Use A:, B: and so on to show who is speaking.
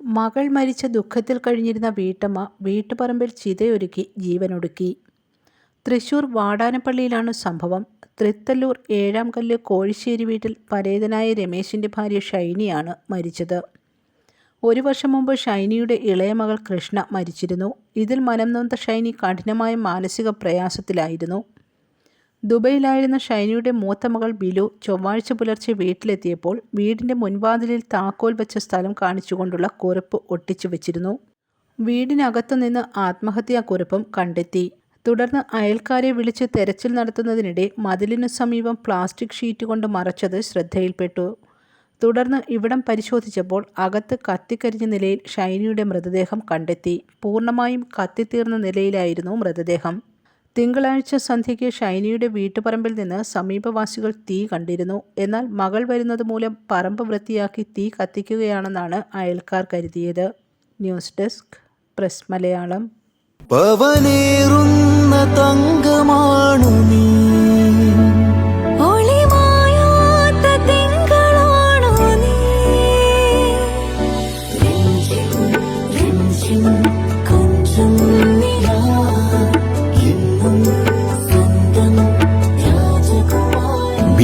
A: മകൾ മരിച്ച ദുഃഖത്തിൽ കഴിഞ്ഞിരുന്ന വീട്ടമ്മ വീട്ടുപറമ്പിൽ ചിതയൊരുക്കി ജീവനൊടുക്കി. തൃശൂർ വാടാനപ്പള്ളിയിലാണ് സംഭവം. തൃത്തല്ലൂർ ഏഴാം കല്ല് കോഴിശ്ശേരി വീട്ടിൽ പരേതനായ രമേശിന്റെ ഭാര്യ ഷൈനിയാണ് മരിച്ചത്. ഒരു വർഷം മുമ്പ് ഷൈനിയുടെ ഇളയ മകൾ കൃഷ്ണ മരിച്ചിരുന്നു. ഇതിൽ മനം നൊന്ത ഷൈനി കഠിനമായ മാനസിക പ്രയാസത്തിലായിരുന്നു. ദുബൈയിലായിരുന്ന ഷൈനിയുടെ മൂത്ത മകൾ ബിലു ചൊവ്വാഴ്ച പുലർച്ചെ വീട്ടിലെത്തിയപ്പോൾ വീടിന്റെ മുൻവാതിലിൽ താക്കോൽ വെച്ച സ്ഥലം കാണിച്ചുകൊണ്ടുള്ള കുറിപ്പ് ഒട്ടിച്ചു വെച്ചിരുന്നു. വീടിനകത്തുനിന്ന് ആത്മഹത്യാ കുറിപ്പും കണ്ടെത്തി. തുടർന്ന് അയൽക്കാരെ വിളിച്ച് തെരച്ചിൽ നടത്തുന്നതിനിടെ മതിലിനു സമീപം പ്ലാസ്റ്റിക് ഷീറ്റ് കൊണ്ട് മറച്ചത് ശ്രദ്ധയിൽപ്പെട്ടു. തുടർന്ന് ഇവിടം പരിശോധിച്ചപ്പോൾ അകത്ത് കത്തിക്കരിഞ്ഞ നിലയിൽ ഷൈനിയുടെ മൃതദേഹം കണ്ടെത്തി. പൂർണമായും കത്തിത്തീർന്ന നിലയിലായിരുന്നു മൃതദേഹം. തിങ്കളാഴ്ച സന്ധ്യയ്ക്ക് ഷൈനിയുടെ വീട്ടുപറമ്പിൽ നിന്ന് സമീപവാസികൾ തീ കണ്ടിരുന്നു. എന്നാൽ മകൾ വരുന്നത് മൂലം പറമ്പ് വൃത്തിയാക്കി തീ കത്തിക്കുകയാണെന്നാണ് അയൽക്കാർ കരുതിയത്. News desk press Malayalam.